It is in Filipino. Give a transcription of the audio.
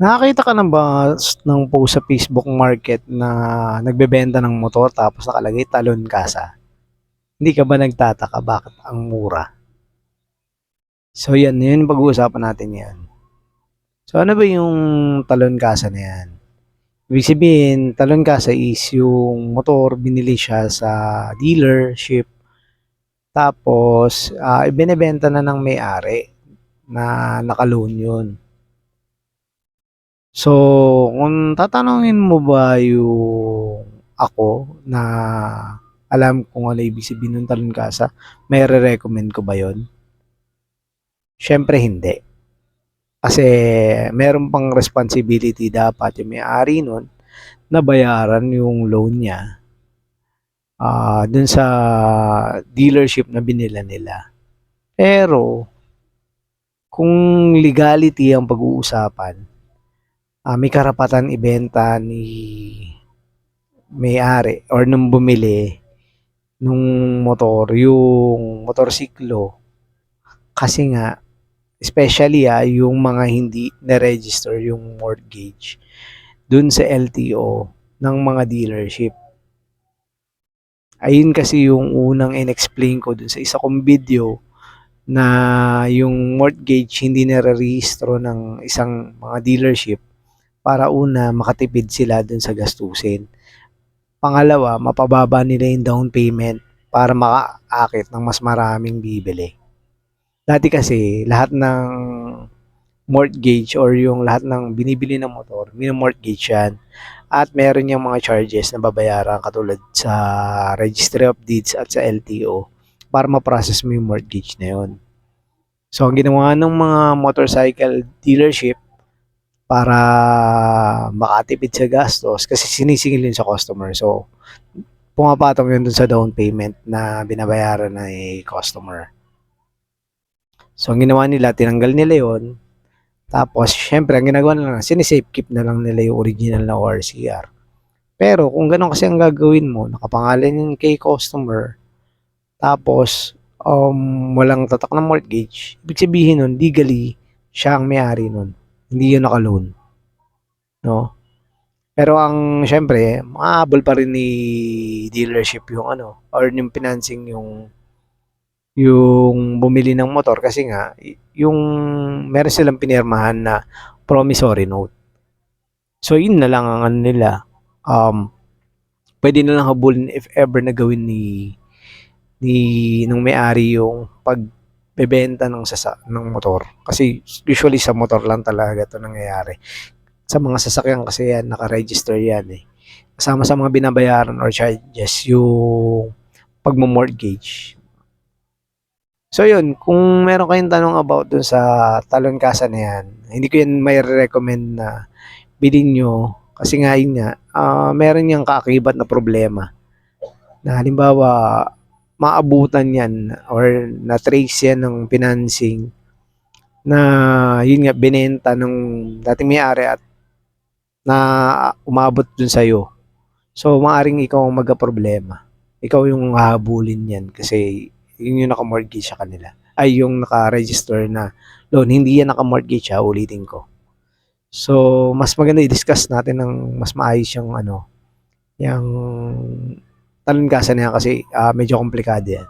Nakakita ka na ba ng post sa Facebook Market na nagbebenta ng motor tapos nakalagay talon kasa? Hindi ka ba nagtataka bakit ang mura? So yan, yun pag-uusapan natin yan. So ano ba yung talon kasa na yan? Ibig sabihin, talon kasa is yung motor, binili siya sa dealership. Tapos, ah, ibinebenta na ng may-ari na nakaloan yun. So, kung tatanungin mo ba yung ako na alam kung ano ibig sabihin ng talon kasa, may re-recommend ko ba yon? Syempre hindi. Kasi meron pang responsibility dapat yung may-ari nun na bayaran yung loan niya ah dun sa dealership na binila nila. Pero, kung legality ang pag-uusapan, ah, may karapatan ibenta ni may-ari or nung bumili nung motor, yung motorsiklo. Kasi nga, especially ah, yung mga hindi na-register yung mortgage dun sa LTO ng mga dealership. Ayun kasi yung unang in-explain ko dun sa isa kong video na yung mortgage hindi nare-rehistro ng isang mga dealership para una makatipid sila dun sa gastusin. Pangalawa, mapababa nila yung down payment para makaakit ng mas maraming bibili. Dati kasi lahat ng mortgage or yung lahat ng binibili ng motor, minamortgage yan. At meron yung mga charges na babayaran katulad sa Registry of Deeds at sa LTO para ma-process mo yung mortgage na yun. So, ang ginawa ng mga motorcycle dealership para makatipid sa gastos kasi sinisingil yun sa customer. So, pumapatong yun dun sa down payment na binabayaran ng customer. So, ang ginawa nila, tinanggal nila yon Tapos, syempre, ang ginagawa nila, sinisafe keep na lang nila yung original na ORCR. Pero, kung ganun kasi ang gagawin mo, nakapangalan yun kay customer, tapos, um, walang tatak na mortgage, ibig sabihin nun, legally, siya ang may-ari nun. Hindi yun nakaloan. No? Pero ang, syempre, mahabol pa rin ni dealership yung ano, or yung financing yung yung bumili ng motor kasi nga yung meron silang pinirmahan na promissory note. So yun na lang ang ano nila. Um pwede na lang habulin if ever na gawin ni ni nung may-ari yung pagbebenta ng sasa ng motor. Kasi usually sa motor lang talaga 'to nangyayari. Sa mga sasakyan kasi yan naka-register yan eh. Kasama sa mga binabayaran or charges yung pagmo-mortgage. So yun, kung meron kayong tanong about dun sa talon kasa na yan, hindi ko yan may recommend na bilhin nyo kasi nga yun nga, ah, meron niyang kaakibat na problema. Na halimbawa, maabutan yan or na-trace yan ng financing na yun nga, binenta ng dating may-ari at na umabot dun sa'yo. So, maaring ikaw ang magka-problema. Ikaw yung hahabulin yan kasi yun yung naka-mortgage sa kanila. Ay, yung naka-register na loan. Hindi yan naka-mortgage ha, ulitin ko. So, mas maganda i-discuss natin ng mas maayos yung ano, yung talon kasa na yan kasi ah, medyo komplikado yan.